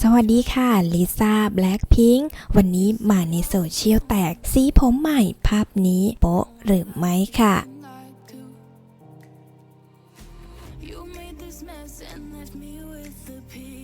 สวัสดีค่ะ ลิซ่า แบล็ k พิงค์ วันนี้มาในโซเชียลแตก สีผมใหม่ภาพนี้โป๊ะหรือไม่ค่ะ I do. You made this mess and left me with the pieces.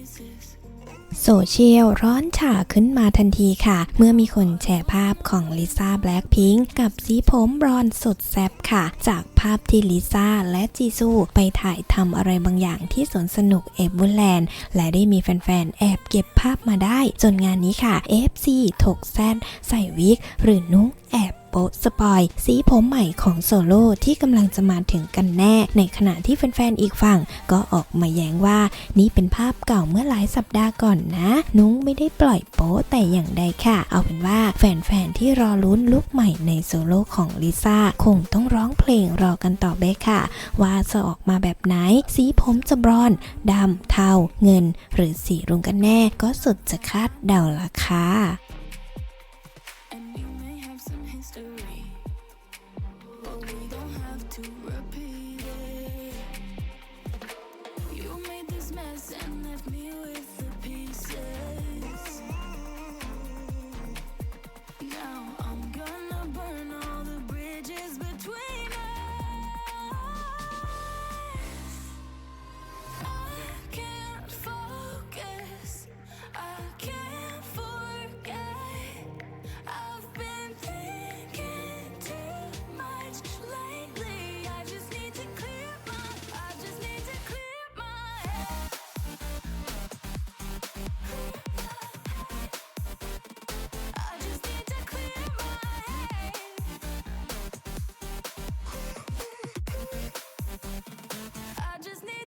โซเชียลร้อนฉาขึ้นมาทันทีค่ะ เมื่อมีคนแชร์ภาพของลิซ่าแบล็ k พิงค์กับสีผมบรอนซ์สุดแซ่บค่ะ จากภาพที่ลิซ่าและจีซูไปถ่ายทำอะไรบางอย่างที่สวนสนุกเอเวอร์แลนด์และได้มีแฟนๆ แอบเก็บภาพมาได้ จนงานนี้ค่ะ FC ถกแซนใส่วิก หรือนุ้งแอบ ป๊ะสปอยสีผมใหม่ของโซโล่ที่กำลังจะมาถึงกันแน่ ในขณะที่แฟนๆอีกฝั่งก็ออกมาแย้งว่า นี่เป็นภาพเก่าเมื่อหลายสัปดาห์ก่อนนะ นุ้งไม่ได้ปล่อยโป๊ะแต่อย่างใดค่ะ เอาเป็นว่าแฟนๆที่รอลุ้นลุคใหม่ในโซโล่ของลิซ่าคงต้องร้องเพลงรอกันต่อไปค่ะ ว่าจะออกมาแบบไหน สีผมจะบรอนซ์ดำเทาเงิน หรือสีรุ้งกันแน่ก็สุดจะคาดเดาละค่ะ to repeat